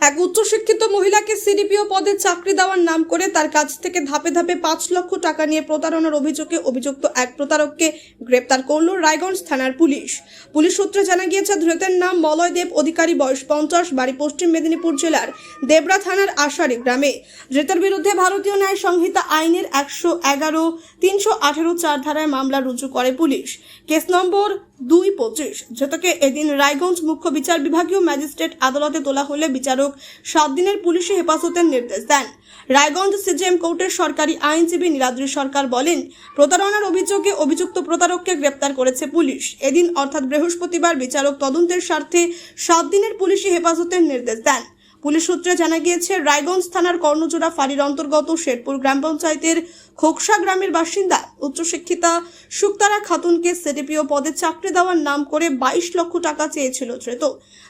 এক উচ্চশিক্ষিত মহিলাকে সিডিপিও পদে চাকরি দেওয়ার নাম করে তার কাছ থেকে ধাপে ধাপে পাঁচ লক্ষ টাকা নিয়ে প্রতারণার অভিযোগে অভিযুক্ত এক প্রতারককে গ্রেপ্তার করল রায়গঞ্জ থানার পুলিশ। পুলিশ সূত্রে জানা গিয়েছে, ধৃতের নাম মলয় দেব অধিকারী বয়স পঞ্চাশ, বাড়ি পশ্চিম মেদিনীপুর জেলার দেবরা থানার আশারি গ্রামে। ধৃতের বিরুদ্ধে ভারতীয় ন্যায় সংহিতা আইনের একশো এগারো, তিনশো আঠেরো চার ধারায় মামলা রুজু করে পুলিশ। কেস নম্বর দুই পঁচিশ। ধৃতকে এদিন রায়গঞ্জ মুখ্য বিচার বিভাগীয় ম্যাজিস্ট্রেট আদালতে তোলা হলে বিচারক সাত দিনের পুলিশি হেফাজতের নির্দেশ দেন। রায়গঞ্জ সিজিএম কোর্টের সরকারি আইনজীবী নীলাদ্রি সরকার বলেন, প্রতারণার অভিযোগে অভিযুক্ত প্রতারককে গ্রেপ্তার করেছে পুলিশ। এদিন অর্থাৎ বৃহস্পতিবার বিচারক তদন্তের স্বার্থে সাত দিনের পুলিশি হেফাজতের নির্দেশ দেন। পুলিশ সূত্রে জানা গিয়েছে, রায়গঞ্জ থানার কর্ণজোড়া ফাঁড়ির অন্তর্গত শেরপুর গ্রাম পঞ্চায়েতের খোকসা গ্রামের বাসিন্দা, উচ্চশিক্ষিতা সুক্তারা খাতুনকে সিডিপিও পদে চাকরি দেওয়ার নাম করে বাইশ লক্ষ টাকা চেয়েছিল ধৃত।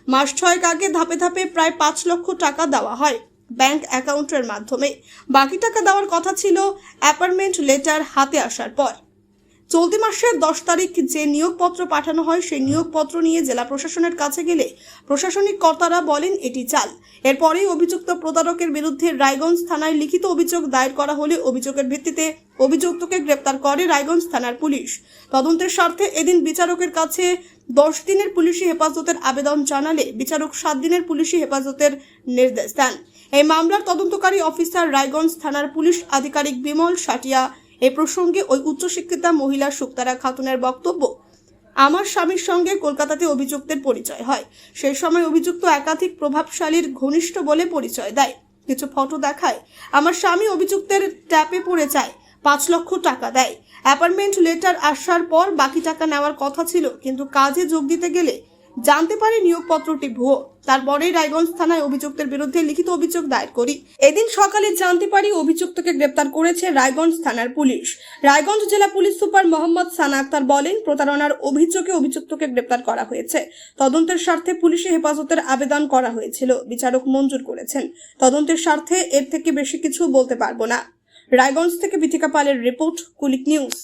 মাস ছয়েক আগে ধাপে ধাপে প্রায় পাঁচ লক্ষ টাকা দেওয়া হয় ব্যাংক অ্যাকাউন্টের মাধ্যমে। বাকি টাকা দেওয়ার কথা ছিল অ্যাপার্টমেন্ট লেটার হাতে আসার পর। চলতি মাসের দশ তারিখ যে নিয়োগপত্র পাঠানো হয়, সেই নিয়োগপত্র নিয়ে জেলা প্রশাসনের কাছে গেলে প্রশাসনিক কর্তারা বলেন এটি চাল। এরপরেই অভিযুক্ত প্রতারকের বিরুদ্ধে রায়গঞ্জ থানায় লিখিত অভিযোগ দায়ের করা হলে অভিযোগের ভিত্তিতে অভিযুক্তকে গ্রেপ্তার করে রায়গঞ্জ থানার পুলিশ। তদন্তের স্বার্থে এদিন বিচারকের কাছে দশ দিনের পুলিশি হেফাজতের আবেদন জানালে বিচারক সাত দিনের পুলিশি হেফাজতের নির্দেশ দেন। এই মামলার তদন্তকারী অফিসার রায়গঞ্জ থানার পুলিশ আধিকারিক বিমল সাটিয়া এ প্রসঙ্গে ওই উচ্চশিক্ষিতা মহিলা শুক্তারা খাতুনের বক্তব্য, আমার স্বামীর সঙ্গে কলকাতাতে অভিযুক্তের পরিচয় হয়। সেই সময় অভিযুক্ত একাধিক প্রভাবশালীর ঘনিষ্ঠ বলে পরিচয় দেয়। কিছু ফটো দেখায়, আমার স্বামী অভিযুক্তের ট্যাপে পড়ে যায়, পাঁচ লক্ষ টাকা দেয়। অ্যাপার্টমেন্ট লেটার আসার পর বাকি টাকা নেওয়ার কথা ছিল, কিন্তু কাজে যোগ দিতে গেলে জানতে পারি নিয়োগপত্রটি ভুয়ো। তারপরেই রায়গঞ্জ থানায় অভিযুক্তের বিরুদ্ধে লিখিত অভিযোগ দায়ের করি। এদিন সকালে জানতে পারি অভিযুক্তকে গ্রেপ্তার করেছে রায়গঞ্জ থানার পুলিশ। রায়গঞ্জ জেলা পুলিশ সুপার মোহাম্মদ সানা আক্তার বলেন, প্রতারণার অভিযোগে অভিযুক্তকে গ্রেপ্তার করা হয়েছে। তদন্তের স্বার্থে পুলিশে হেফাজতের আবেদন করা হয়েছিল, বিচারক মঞ্জুর করেছেন। তদন্তের স্বার্থে এর থেকে বেশি কিছু বলতে পারব না। রায়গঞ্জ থেকে বিথিকা পালের রিপোর্ট, কুলিক নিউজ।